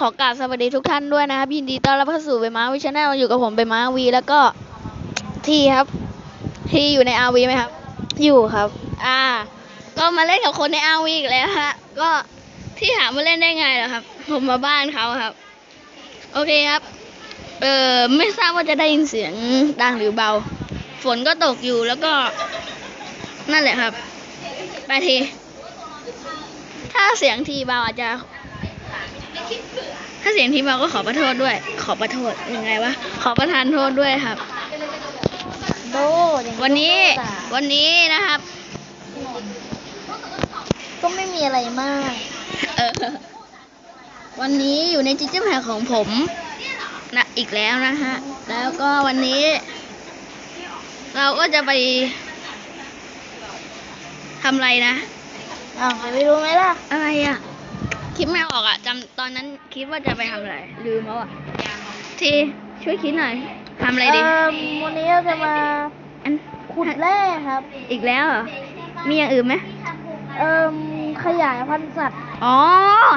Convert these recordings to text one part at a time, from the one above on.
ขอกราบสวัสดีทุกท่านด้วยนะครับยินดีต้อนรับเข้าสู่เบม้าวิชแนลอยู่กับผมเบม้าวีแล้วก็ทีครับ ทีอยู่ในอาวีไหมครับ อยู่ครับ อ่า ก็มาเล่นกับคนในอาวีอีกแล้วฮะ ก็ที่ถามมาเล่นได้ไงเหรอครับ ผมมาบ้านเขาครับ โอเคครับ เออไม่ทราบว่าจะได้ยินเสียงดังหรือเบา ฝนก็ตกอยู่แล้วก็ นั่นแหละครับ ไปที ถ้าเสียงทีเบาอาจจะ ถ้าเสียงทีเบาก็ขอประโทษด้วย ขอประโทษยังไงวะ ขอประทานโทษด้วยครับ โดอย่างวันนี้ก็ด่าวันนี้นะครับ ก็ไม่มีอะไรมาก เออ วันนี้อยู่ในจิจิมแพของผมนะอีกแล้วนะฮะ แล้วก็วันนี้ เราก็จะไปทำอะไรนะอ้าวจะไปรู้ไหมล่ะ อะไรอะ คิดไม่ออกอะจำตอนนั้นคิดว่าจะไปทำอะไร ลืมแล้วอะทีช่วยคิดหน่อยทำอะไรดี เอิ่มวันนี้เราจะมาอันขุดแร่ครับ อีกแล้วเหรอมีอย่างอื่นไหมเอ่มขยายพันธุ์สัตว์ อ๋อ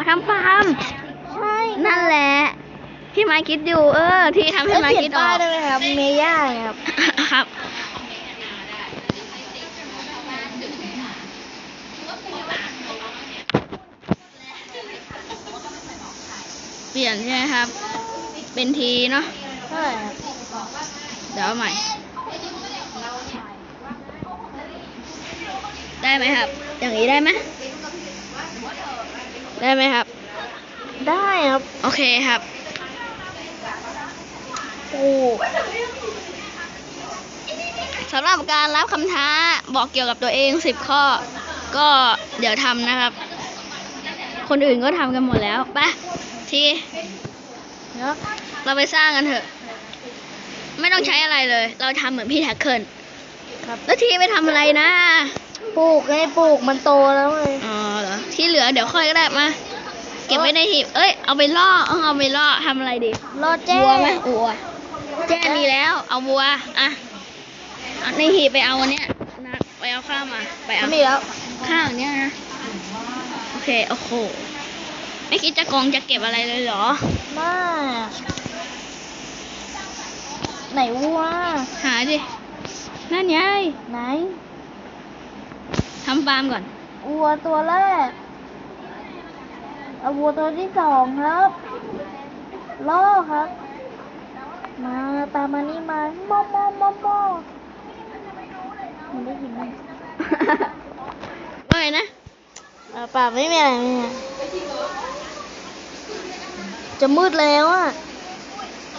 ทำฟาร์มใช่นั่นแหละที่มาคิดอยู่ เออ ที่ทำให้เอ้ยมาเขียคิดนอป้าอยก ได้ไหมครับ เมย่าไงครับ ครับ เปลี่ยนใช่ไหมครับ เป็นทีเนาะใช่ครับเดี๋ยวเอาใหม่ ได้ไหมครับ อย่างนี้ได้ไหมได้ไหมครับ ได้ครับ โอเคครับโอ้สำหรับการรับคำท้าบอกเกี่ยวกับตัวเองสิบข้อ ก็เดี๋ยวทำนะครับ คนอื่นก็ทำกันหมดแล้วไป ทีเนาะเราไปสร้างกันเถอะ ไม่ต้องใช้อะไรเลย เราทำเหมือนพี่แท็กเกิลครับ แล้วทีไปทำอะไรนะ ปลูกไงปลูกมันโตแล้วเลยอ๋อเหรอ ที่เหลือเดี๋ยวค่อยก็ได้มา เก็บไว้ในหีบ เอ้ย เอาไปล่อเอาเอาไปล่อทำอะไรดี รอแจ้วัวไหมวัว แจ้มีแล้ว เอาวัว อะเอาในหีบไปเอาอันเนี้ยนะไปเอาข้าวมา ไปเอามีแล้ว ข้าวอันเนี้ยนะ โอเค โอ้โห ไม่คิดจะกองจะเก็บอะไรเลยเหรอ มาไหนวัวหาดินั่นไงไหนทำฟาร์มก่อน วัวตัวแรกเอาวัวตัวที่สองครับล่อครับ มาตามมานี่มามอมอมอมอมันได้ยินไหม ว่าไงนะอ่าป่าไม่มีอะไรไม่มีอะไร จะมืดแล้วอะ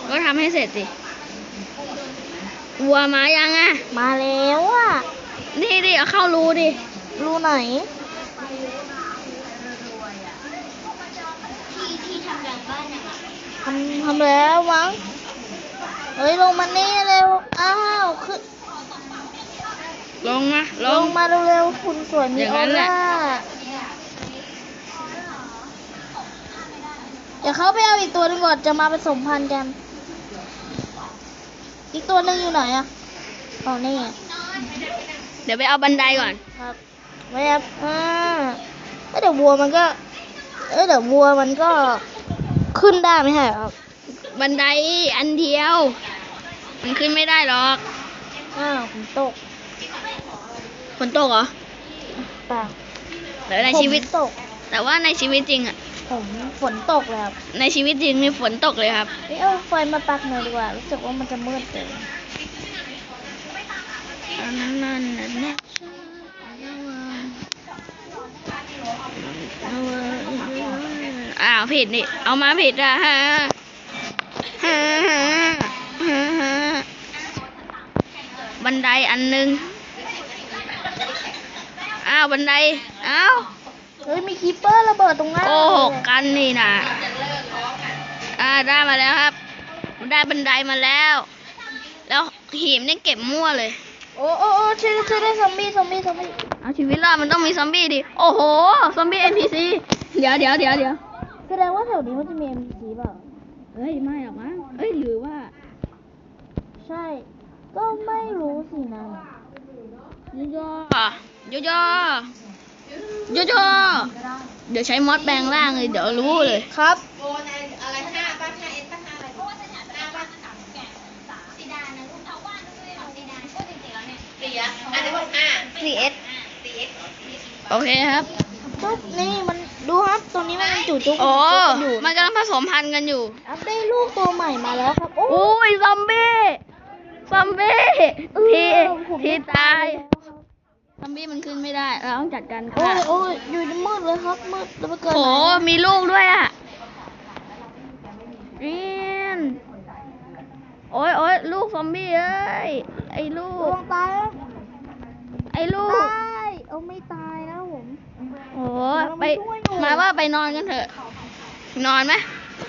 ก็ทำให้เสร็จสิวัวมายังอะ มาแล้วอะ นี่ดิเอาเข้ารูดิ รูไหน ทำทำแล้วมั้งเฮ้ย ลงมานี่เร็ว อ้าวขึ้นลงมาลลงงมาเร็วๆคุณสวยมีอย่างอนั้อนแหละ ร่า ดี๋ยวเขาไปเอาอีกตัวหนึงก่อนจะมาผสมพันธุ์กัน อีกตัวหนึงอยู่ไหนอะอ๋อนี่ไงเดี๋ยวไปเอาบันไดก่อน ครับไม่ครับอ่าเอ้ยเดี๋ยววัวมันก็เอ้ยเดี๋ยววัวมันก็ขึ้นได้ไม่ใช่เหรอครับบันไดอันเดียว มันขึ้นไม่ได้หรอกอ้าวผมตกฝนตกเหรอเปล่าหรือในชีวิต ผมตก แต่ว่าในชีวิตจริงอะ ผมฝนตกเลยครับในชีวิตจริงมีฝนตกเลยครับเอ้ยเอาไฟมาปักหน่อยดีกว่า รู้สึกว่ามันจะมืดเกินอ้าวผิดนี่ เอามาผิดอะฮะฮะฮะฮะฮะบันไดอันหนึงอ้าวบันได อ้าว เฮ้ย มีคีปเปอร์ระเบิดตรงหน้าโกหกกันนี่นะอ่าได้มาแล้วครับ ได้บันไดมาแล้ว แล้วหีบนี่เก็บมั่วเลย โอ้โอ้โอ้ช่วยด้วยช่วยด้วยซอมบี้ซอมบี้ซอมบี้เอาชีวิตรอดมันต้องมีซอมบี้ดิ โอ้โห ซอมบี้ NPC เดี๋ยวเดี๋ยวเดี๋ยวเดี๋ยวแสดงว่าแถวนี้มันจะมี NPC เปล่าเฮ้ยไม่หรอกมั้งเอ้ยหรือว่า ใช่ ก็ไม่รู้สินะโยโย่โยโย่ โจโจเดี๋ยวใช้มอสแปลงร่างเลยเดี๋ยวรู้เลยครับโกนอะไรห้าป้าห้าเอ็นป้าห้าบ้าป้าสาแก่สาดานะลูกเาว่านด้วยหรอสีดานก็จริงๆแล้เนี่ยสีอะอันนี้ว่าห้าสีเเอสโอเคครับปุ๊บนี่มันดูครับตรงนี้มันจู่จุกโอ้มันกำลังผสมพันธุ์กันอยู่อัพได้ลูกตัวใหม่มาแล้วครับโอ้ยซอมบี้ซอมบี้ที่ที่ตาย ซอมบี้มันขึ้นไม่ได้ เราต้องจัดการโอ้ค่ะยโอ้ยอยู่ในมืดเลยครับมืดแล้วมาเกิดโหไหนมีลูกด้วยอะเรียนโอ้ยโอ้ยลูกซอมบี้เอ้ย ไอ้ลูระก วังตายนะไอ้ลูตกายเอาไม่ตายนะผม โอ้เราไปไม่ช่วยหนูมาว่าไปนอนกันเถอะ นอนไหม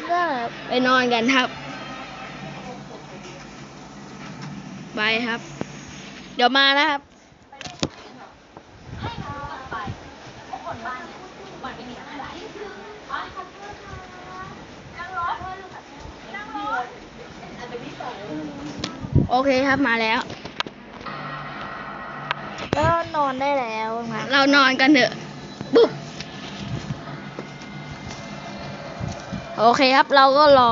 ได้ครับไปนอนกันครับ ไปครับ เดี๋ยวมานะครับ โอเคครับมาแล้ว ก็นอนได้แล้วครับเรานอนกันเถอะปุ๊บโอเคครับเราก็รอ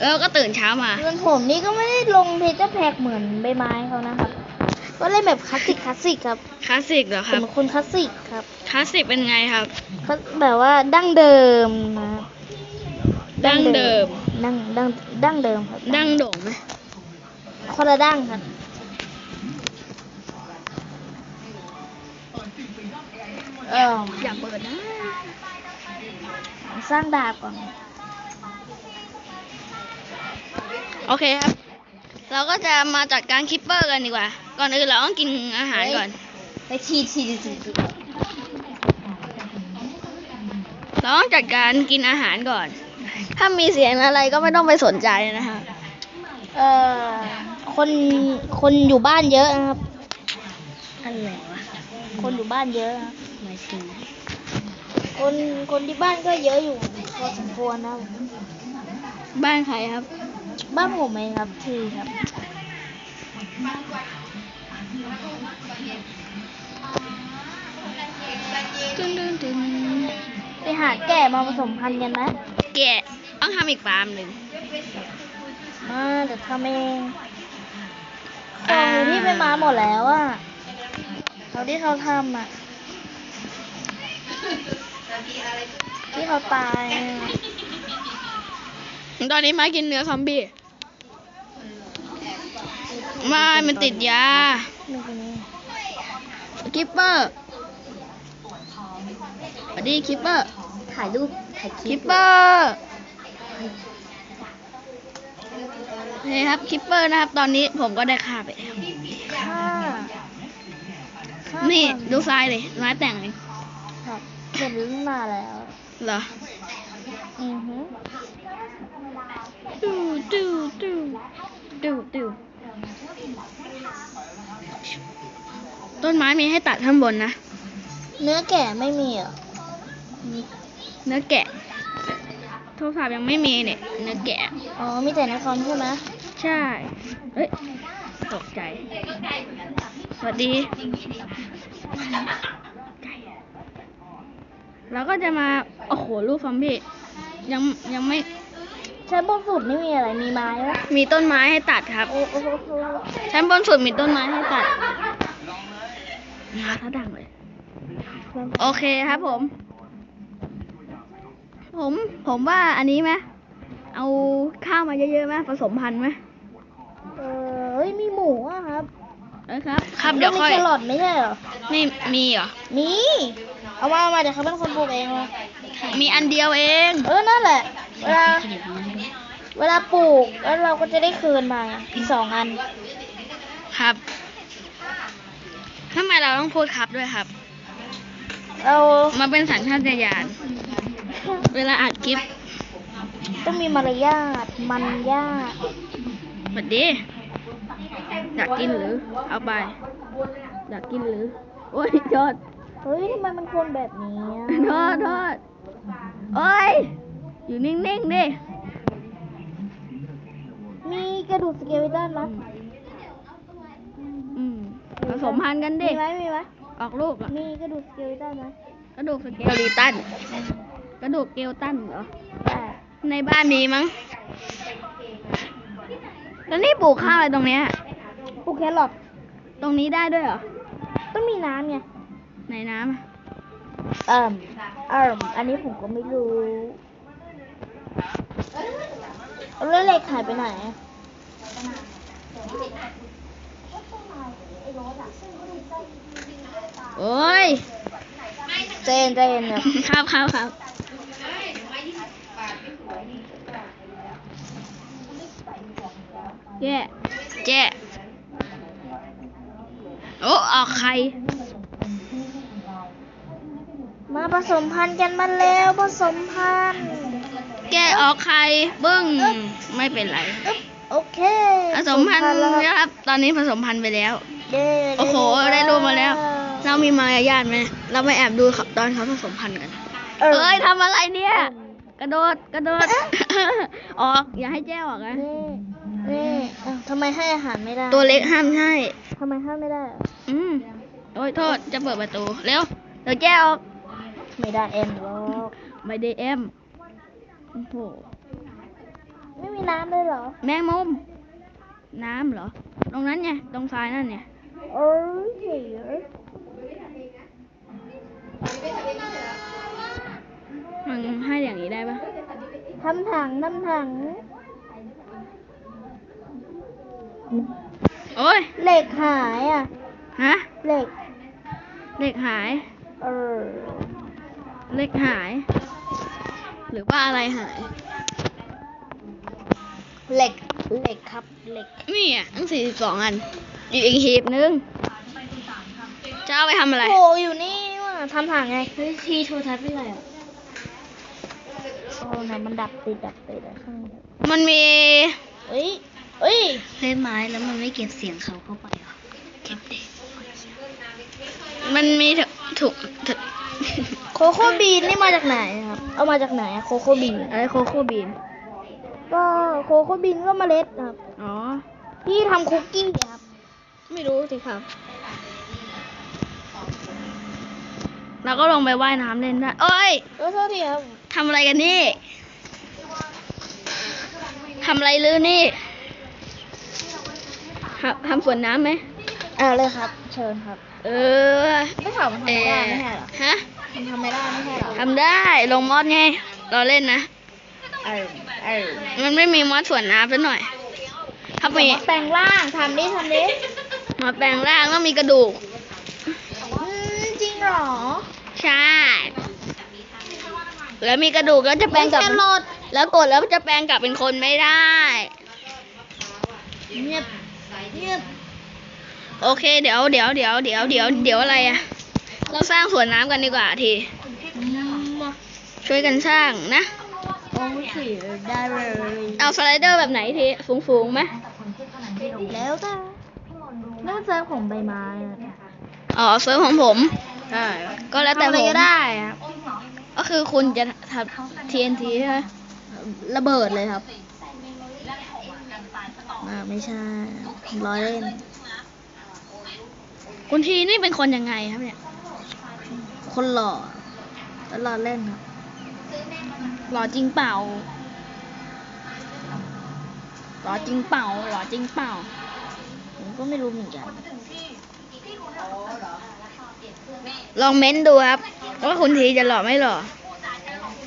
แล้วก็ตื่นเช้ามา ส่วนผมนี่ก็ไม่ได้ลงเพจแพ็กเหมือนใบไม้เขานะครับ ก็เล่นแบบคลาสสิกคลาสสิกครับคลาสสิกเหรอผครับมเป็นคนคลาสสิกครับคลาสสิกเป็นไงครับ เขาแบบว่าดั้งเดิมนะดั้งเดิม ดั้งดั้งดั้งเดิมครับดั้งโด่งไหม คนละดั้งครับเอออย่าเปิดนะสร้างดาบก่อน โอเคครับ เราก็จะมาจัดการคิปเปอร์กันดีกว่า ก่อนอื่นเราต้องกินอาหารก่อน ไปทีทีทีทีเราต้องจัดการกินอาหารก่อน ถ้ามีเสียงอะไรก็ไม่ต้องไปสนใจนะคะ เอ่อ คนคนอยู่บ้านเยอะนะครับอะไรวะคนอยู่บ้านเยอะนะครับหมายถึงคนคนที่บ้านก็เยอะอยู่พอสมควรนะครับบ้านใครครับ บ้านผมเองครับที่ครับ ตึ้งตึ้งตึ้งไปหาแก่มาผสมพันธุ์กันนะแกะต้องทำอีกฟาร์มหนึ่งมาเดี๋ยวทำเอง ของอยู่ที่ไปมาหมดแล้วอะเขาที่เขาทำอะที่เขาตายอะตอนนี้มากินเนื้อซอมบี้ไม่มันติดยานี่คนนี้คิปเปอร์สวัสดีคิปเปอร์ ถ่ายรูป ถ่ายคลิคิปปเปอร์ นี่ครับคิปเปอร์นะครับ ตอนนี้ผมก็ได้ฆ่าไปแล้วค่าค่านี่ความดูทรายเลยไม้แต่งเลยครับเห็นตั้งนานแล้วเหรออือฮึดูดูดูดูดูต้นไม้มีให้ตัดข้างบนนะ เนื้อแก่ไม่มีเหรอ เนื้อแกะ โทรศัพท์ยังไม่มีเนี่ยเนื้อแกะ อ๋อ มีแต่ในคอมใช่ไหมใช่ เอ้ย ตกใจ สวัสดีแล้วก็จะมา โอ้โหลูกซอมบี้ยังยังไม่ ชั้นบนสุดนี่มีอะไร มีไม้ไหมมีต้นไม้ให้ตัดครับ โอ้โอ้โอ้โอ้ชั้นบนสุดมีต้นไม้ให้ตัดนะคะถ้าดังเลย โอเคครับผม ผม ผมว่าอันนี้ไหมเอาข้าวมาเยอะๆไหมผสมพันธุ์ไหมเออเฮ้ยมีหมูอะครับเออครับครับเดี๋ยวค่อยมีแครอทไม่ใช่เหรอ ไม่มีเหรอ มี เอามาเอามาเดี๋ยวเขาเป็นคนปลูกเองมามีอันเดียวเอง เออนั่นแหละ เวลา เวลาปลูกแล้วเราก็จะได้คืนมาอีกสองอัน ครับทำไมเราต้องพูดครับด้วยครับ เรามาเป็นสัญชาตญาณ เวลาอัดคลิปต้องมีมารยาทมันยาทสวัสดีอยากกินหรือ เอาไปอยากกินหรือ โอ้ยโทษเฮ้ยทำไมมันคนแบบนี้อะโทษโทษโอ้ย อยู่นิ่งๆดิ มีกระดูกสเกเลตันไหมอืมผสมพันธุ์กันดิ มีไหมมีไหมออกลูกอะมีกระดูกสเกเลตันไหมกระดูกสเกลิตัน กระดูกเกลตันเหรอได้ในบ้านมีมั้ง แล้วนี่ปลูกข้าวอะไรตรงเนี้ย ปลูกแครอท ตรงนี้ได้ด้วยเหรอ ต้องมีน้ำไง ในน้ำอะเอิ่มเอิ่มอันนี้ผมก็ไม่รู้แล้วเหล็กหายไปไหนอะโอ้ยเจนเจนเนี่ยครับครับครับ แย่แย่โอ้ออกไข่มาผสมพันธุ์กันมาแล้วผสมพันธุ์แกะออกไข่บึ้งไม่เป็นไร อึ๊บโอเคผสมพันธุ์แล้วครับนะครับตอนนี้ผสมพันธุ์ไปแล้วเย้โอ้โห ได้รูปมาแล้ว เรามีมารยาทไหม เราไปแอบดูเขาตอนเขาผสมพันธุ์กันเออเอ้ยทำอะไรเนี่ย กระโดด กระโดด ออก อย่าให้แจ้วออกนะ นี่นี่เอ้าทำไมให้อาหารไม่ได้ตัวเล็กห้ามให้ทำไมให้ไม่ได้อะอืมโอ้ยโทษจะเปิดประตูเร็วเดี๋ยวแจ้วออกไม่ได้เอ็มหรอกไม่ได้เอ็มโอ้โหไม่มีน้ำเลยเหรอ แมงมุมน้ำเหรอ ตรงนั้นไงตรงซ้ายนั่นไงโอ้ยเหี้ยมันให้อย่างนี้ได้ปะทำถังทำถัง โอ้ยเหล็กหายอะ ฮะเหล็กเด็กหาย เออเล็กหาย หรือว่าอะไรหาย เหล็ก เหล็กครับ เหล็ก นี่อะตั้งสี่สิบสองอัน อยู่อีกหีบนึง จะเอาไปทำอะไรโอ้อยู่นี่ว่ะทำถังไง เฮ้ยทีโทรทัศน์เป็นไรอะโอ้นะมันดับติดดับติดอะข้างในมันมี เอ้ย เอ้ยเล่นไม้แล้วมันไม่เก็บเสียงเขาเข้าไปหรอเก็บดิมันมีถุถุถุโคโค่บีนนี่มาจากไหนครับ เอามาจากไหนอะโคโค่บีนอะไรโคโค่บีน ก็โคโค่บีนก็เมล็ดครับ อ๋อที่ทำคุกกี้ครับ ไม่รู้สิครับ เราก็ลงไปว่ายน้ำเล่นได้เอ้ยเออโทษทีครับทำอะไรกันนี่ทำอะไรลือนี่ ทำทำสวนน้ำไหมเอาเลยครับ เชิญครับ เออไม่ถามมันทำเอไม่ได้อไม่ใช่เหรอฮะมันทำไม่ได้ไม่ใช่เหรอทำได้ลงมอดไงเราเล่นนะเออเออมันไม่มีมอดสวนน้ำซะหน่อยถ้ามีแปลงร่างทำดิทำดิมาแปลงร่างต้องมีกระดูกอืมจริงเหรอใช่แล้วมีกระดูกแล้วจะแปลงกลับแครอทแล้วกดแล้วจะแปลงกลับเป็นคนไม่ได้เงียบเงียบ โอเค เดี๋ยวเดี๋ยวเดี๋ยวเดี๋ยวเดี๋ยวเดี๋ยวอะไรอะเราสร้างสวนน้ำกันดีกว่าทีมาช่วยกันสร้างนะโอ้สิได้เลยเอาสไลเดอร์แบบไหนทีสูงสูงๆไหมแล้วแต่นี่มันเซิร์ฟของใบไม้อะอ๋อเซิร์ฟของผมใช่ก็แล้วแต่ทำอะไรผมก็ได้ครับก็คือคุณจะทำ TNT ใช่ไหมระเบิดเลยครับ อ่าไม่ใช่ร้อยเล่น คุณทีนี่เป็นคนยังไงครับเนี่ย คนหล่อแล้วรอเล่นครับ หล่อจริงเปล่า หล่อจริงเปล่า หล่อจริงเปล่า ผมก็ไม่รู้เหมือนกัน ลองเม้นดูครับ ว่าคุณทีจะหล่อไม่หล่อ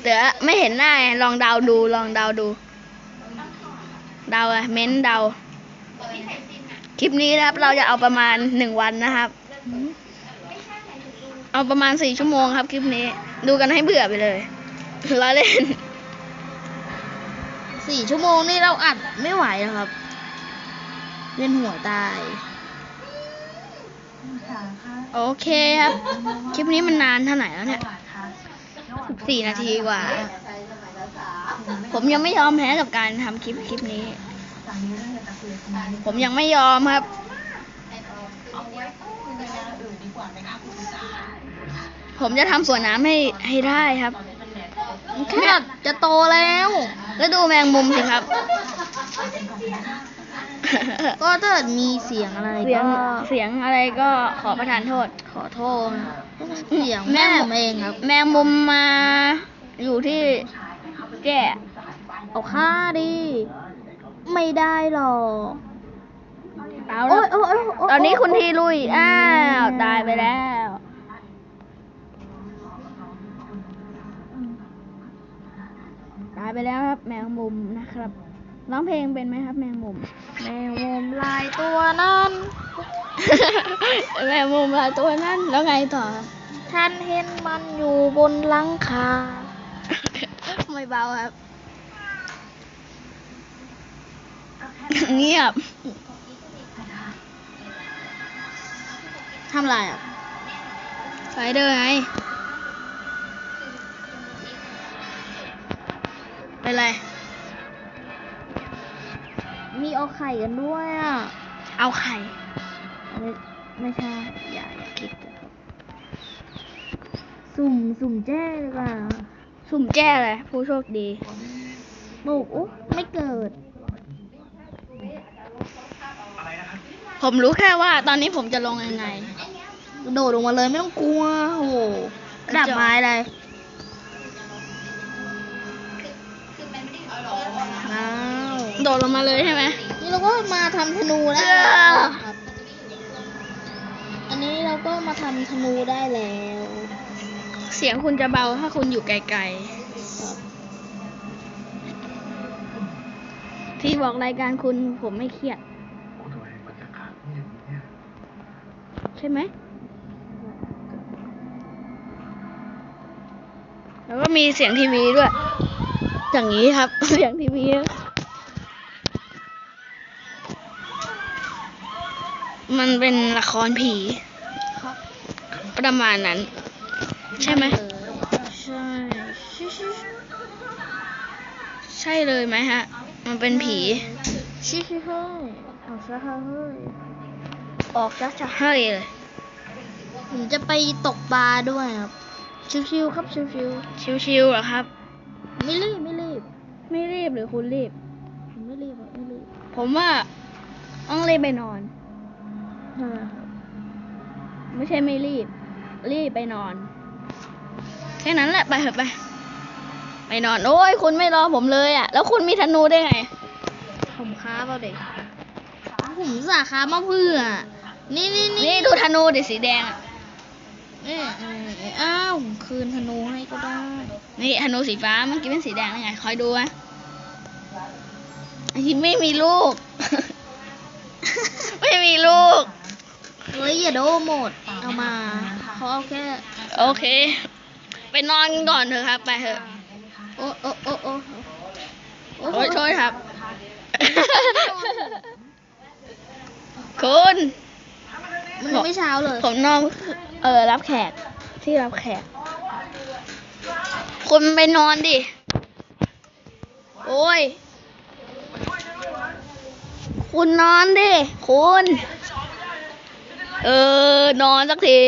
เดี๋ยวไม่เห็นหน้าไงลองเดาดู ลองเดาดู เดาอะเม้นเดา คลิปนี้นะครับ เราจะเอาประมาณหนึ่งวันนะครับ เอาประมาณสี่ชั่วโมงครับ คลิปนี้ ดูกันให้เบื่อไปเลยล้อเล่นสี่ชั่วโมงนี่เราอัดไม่ไหวอะครับเวียนหัวตาย โอเคครับ คลิปนี้มันนานเท่าไหร่แล้วเนี่ยสิบสี่นาทีกว่า ผมยังไม่ยอมแพ้กับการทำคลิปคลิปนี้ ผมยังไม่ยอมครับ ผมจะทำสวนน้ำให้ให้ได้ครับแค่จะโตแล้ว แล้วดูแมงมุมสิครับ ก็ถ้าเกิดมีเสียงอะไรเสียงก็เสียงอะไรก็ขอประทานโทษ ขอโทษนะเสียงแม่แม่ผมเองครับ แมงมุมมาอยู่ที่แก่ เอาค่าดิ ไม่ได้หรอกตช้าแล้วโอ้ยโอ้ยโยตอนนี้คุณทีลุย อ้าว ตายไปแล้ว ตายไปแล้วครับ แมงมุมนะครับ ร้องเพลงเป็นไหมครับ แมงมุม แมงมุมลายตัวนั้น แมงมุมลายตัวนั้น แล้วไงต่อครับฉันเห็นมันอยู่บนหลังคา ไม่เบาครับ เงียบทำไรอะไฟเดอร์ไงเป็นไรมีเอาไข่กันด้วยอะ เอาไข่ ไม่ไม่ใช่ อย่าอย่าคิดนะครับสุ่มสุ่มแจ้ดีกว่า สุ่มแจ้เลยผู้โชคดีปลูกอุ๊ไม่เกิด ผมรู้แค่ว่าตอนนี้ผมจะลงยังไง โดดลงมาเลยไม่ต้องกลัวโอ้โหดับไม้อะไรอ้าวโดดลงมาเลยใช่ไหมนี่เราก็มาทำธนูได้เอแล้วอครับอันนี้เราก็มาทำธนูได้แล้ว เสียงคุณจะเบาถ้าคุณอยู่ไกลครับๆที่บอกรายการคุณผมไม่เครียด ช่ไหม แล้วก็มีเสียงทีวีด้วย อย่างนี้ครับ เสียงทีวีมันเป็นละครผีครับประมาณนั้น ใช่ไหมใช่ชิชิใช่เลยไหมฮะ มันเป็นผีชิชิเฮ้ยเอาซะเฮ้ยออกจะจะให้เลย ผมจะไปตกปลาด้วยครับ ชิวๆครับชิวชิวๆเหรอครับ ๆไม่รีบไม่รีบไม่รีบหรือคุณรีบ ผมไม่รีบครับไม่รีบผมว่าต้องรีบไปนอน ใช่ครับไม่ใช่ไม่รีบ รีบไปนอน แค่นั้นแหละไปเถอะไป ไปนอน โอ้ยคุณไม่รอผมเลยอะ แล้วคุณมีธนูได้ไง ผมค้าเปล่าเด็กผมสาค้ามาเพื่อ นี่นี่นี่นี่ดูธนูดิสีแดงอะ นี่อืมอ้าวผมคืนธนูให้ก็ได้ นี่ธนูสีฟ้าเมื่อกี้เป็นสีแดงได้ไงคอยดูนะไอ้ที่ไม่มีลูก ไม่มีลูก เฮ้ยอย่าโดหมด เอามาเขาเอาแค่โอเค ไปนอนกันก่อนเถอะครับ ไปเถอะ โอ้โอ้โอ้โอ้โอ้ยโทษครับ คุณ มันยังไม่เช้าเลย ผมนอน เออ รับแขก ที่รับแขกคุณไปนอนดิ โอ้ย คุณนอนดิ คุณ เออ นอนสักที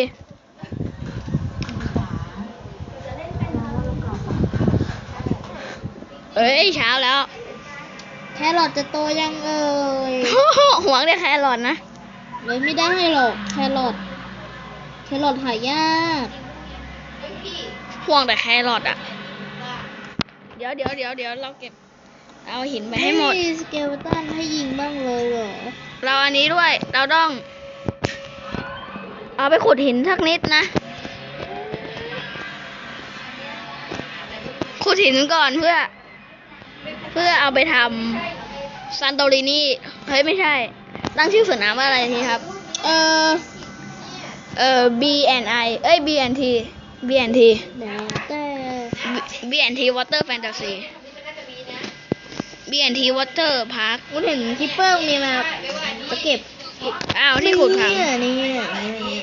เอ้ยเช้าแล้ว แครอทจะโตยังเอ่ยหวงได้แครอทนะเลยไม่ได้หรอกแครอท แครอทหายากห่วงแต่แครอทอะ เดี๋ยวเดี๋ยวเดี๋ยวเดี๋ยวเราเก็บ เอาหินไปให้หมดเฮ้ยสเกลตันให้ยิงบ้างเลยเหรอ เราอันนี้ด้วย เราต้อง เอาไปขุดหินสักนิดนะ ขุดหินก่อนเพื่อ เพื่อเอาไปทำซันโตรินีเฮ้ยไม่ใช่ ตั้งชื่อสวนน้ำว่าอะไรทีครับ เออ เอ่อ B N I เอ้ย B N T B N T เดี๋ยวแต่ B N T Water Fantasy B N T Water Park คุณเห็นคิปเปอร์มีไหมครับจะเก็บอ้าวที่ขุดพังเนี่ยนี่เนี่ยนี่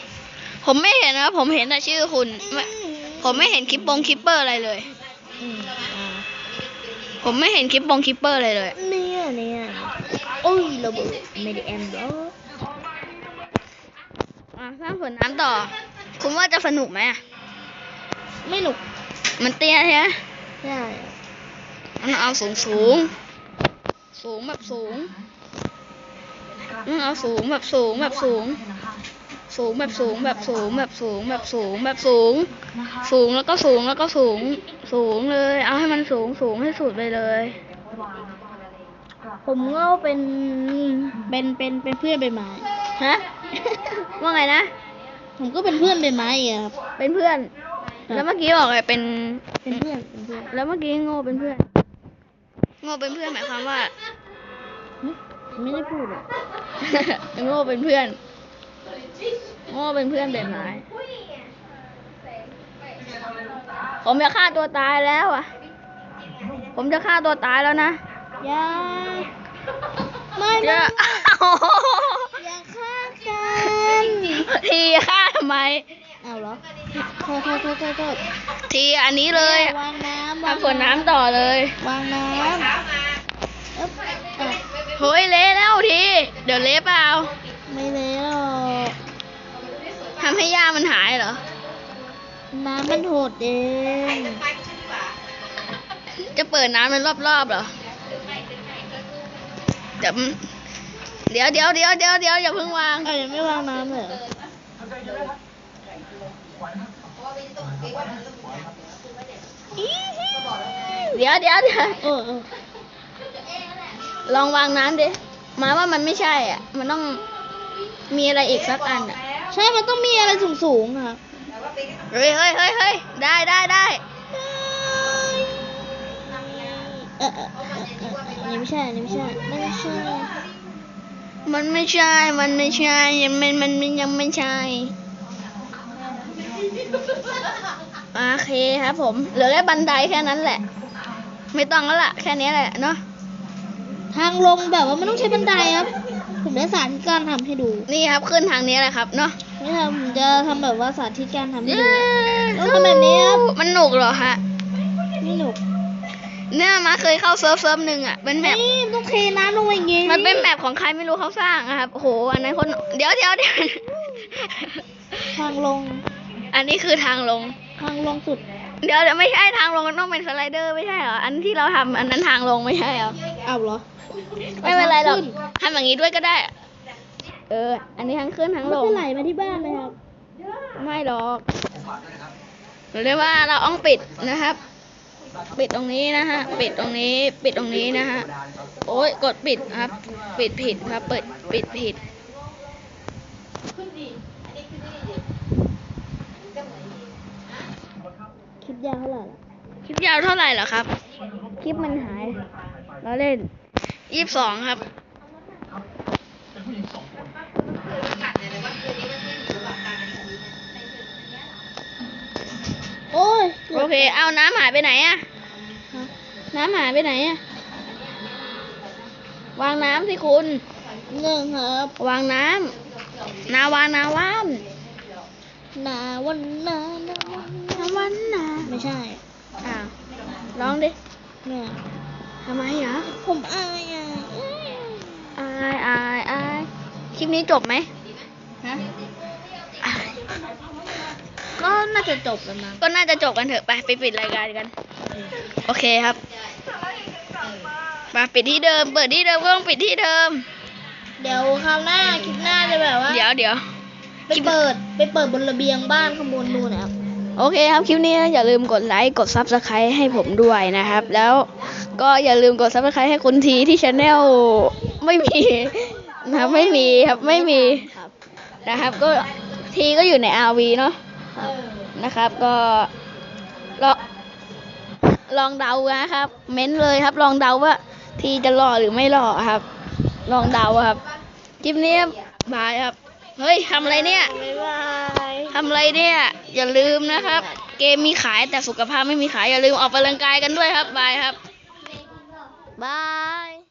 ผมไม่เห็นนะครับผมเห็นแต่ชื่อคุณไม่ผมไม่เห็นคลิปปงคลิปเปอร์อะไรเลย อืมอ่าผมไม่เห็นคลิปปงคลิปเปอร์อะไรเลย เนี่ยเนี่ยโอ้ยระเบิดไม่ได้แอมบล็อก อะสร้างสวนน้ำต่อ คุณว่าจะสนุกไหมอะไม่หนุก มันเตี้ยใช่ไหมใช่มันเอาสูงสูง สูงแบบสูงมันเอาสูงแบบสูงแบบสูง สูงแบบสูงแบบสูงแบบสูงแบบสูงแบบสูง สูงแล้วก็สูงแล้วก็สูง สูงเลย เอาให้มันสูงสูงให้สุดไปเลย ผมโง่เป็นเป็นเป็นเป็นเพื่อนใบไม้ฮะ ว่าไงนะ ผมก็เป็นเพื่อนใบไม้อีกอะครับ เป็นเพื่อนครับแล้วเมื่อกี้บอกอะไรเป็น เป็นเพื่อน เป็นเพื่อน แล้วเมื่อกี้โง่เป็นเพื่อน โง่เป็นเพื่อนหมายความว่าหึไม่ได้พูดอะโง่เป็นเพื่อน โง่เป็นเพื่อนเป็นไม้ผมจะฆ่าตัวตายแล้วอะ ผมจะฆ่าตัวตายแล้วนะอย่าไม่จะไม่อย่าฆ่า กันทีฆ่าทำไม เอาเหรอโทษโทษโทษโทษโทษทีอันนี้เลยวางน้ำวางทำผลน้ำต่อเลย วางน้ำอึ๊บอะเฮ้ยเละแล้วที เดี๋ยวเละเปล่าไม่เลยหรอกทำให้หญ้ามันหายเหรอ น้ำมันโหดเองจะเปิดน้ำมันรอบๆเหรอเดี๋ยว เดี๋ยวเดี๋ยวเดี๋ยวเดี๋ยวเดี๋ยวอย่าเพิ่งวาง เอายังไม่วางน้ำเลยเหรอเดี๋ยวเดี๋ยวเดี๋ยวเออเออลองวางน้ำดิหมายว่ามันไม่ใช่อะ มันต้องมีอะไรอีกสักอันอะ ใช่มันต้องมีอะไรสูงๆอะครับเฮ้ยเฮ้ยเฮ้ยเฮ้ยได้ได้ได้เออเออเออเอออันนี้ไม่ใช่อันนี้ไม่ใช่ไม่ใช่ มันไม่ใช่ มันไม่ใช่ ยังมันมันมันยังไม่ใช่โอเคครับผม เหลือแค่บันไดแค่นั้นแหละ ไม่ต้องแล้วล่ะ แค่นี้แหละเนาะ ทางลงแบบว่าไม่ต้องใช้บันไดครับ ผมได้สาธิตการทำให้ดู นี่ครับขึ้นทางนี้แหละครับเนาะนี่ครับผมจะทำแบบว่าสาธิตการทำให้ดู ต้องทำแบบนี้ครับ มันหนุกเหรอฮะนี่หนุก เนี่ยมาเคยเข้าเซิร์ฟเซิร์ฟหนึ่งอะเป็นแมปนี่ต้องเทน้ำลงไปอย่างงี้มันเป็นแมปของใครไม่รู้เขาสร้างอะครับโอ้โหอันนั้นคนเดี๋ยวเดี๋ยวเดี๋ยวทางลง อันนี้คือทางลง ทางลงสุด เดี๋ยวเดี๋ยวไม่ใช่ทางลงมันต้องเป็นสไลเดอร์ไม่ใช่เหรออันที่เราทำอันนั้นทางลงไม่ใช่เหรอเอาเหรอไม่เป็นไรหรอกขึ้นทำอย่างนี้ด้วยก็ได้ เออ อันนี้ทั้งขึ้นทั้งมันลงจะไหลมาที่บ้านไหมครับ ไม่หรอกเรียกว่าเราต้องปิดนะครับ ปิดตรงนี้นะฮะ ปิดตรงนี้ ปิดตรงนี้นะฮะ โอ้ยกดปิดครับ ปิดผิดครับ เปิด ปิดผิดคลิปยาวเท่าไหร่ล่ะคลิปยาวเท่าไหร่เหรอครับ คลิปมันหาย เราเล่นยี่สิบสองครับ โอ้ย โอเค เอาน้ำหายไปไหนอะฮะน้ำหายไปไหนอะวางน้ำสิคุณหนึ่งครับวางน้ำนาวานาวานนาวันนานาวันนาวันนาไม่ใช่อ้าวร้องดิเนี่ยทำไมเหรอผมอายอะอายอายอายคลิปนี้จบไหม ก็น่าจะจบแล้วนะก็น่าจะจบกันเถอะไปไปปิดรายการกัน โอเคครับ มาปิดที่เดิม เปิดที่เดิมก็ต้องปิดที่เดิม เดี๋ยวคราวหน้าคลิปหน้าจะแบบว่าเดี๋ยวเดี๋ยวไปเปิดไปเปิดบนระเบียงบ้านข้างบนดูนะครับโอเคครับคลิปนี้อย่าลืมกดไลค์กด Subscribe ให้ผมด้วยนะครับ แล้วก็อย่าลืมกด Subscribe ให้คุณทีที่ช anel ไม่มีนะครับไม่มีครับไม่มีครับนะครับ ก็ทีก็อยู่ใน RV เนาะครับ นะครับ ก็ลองลองเดานะครับ เม้นเลยครับ ลองเดาว่า ทีจะหล่อหรือไม่หล่อครับ ลองเดาครับคลิปนี้บายครับ เฮ้ยทำอะไรเนี่ยบ๊ายบายทำอะไรเนี่ย อย่าลืมนะครับ เกมมีขายแต่สุขภาพไม่มีขายอย่าลืมออกกำลังกายกันด้วยครับบายครับบาย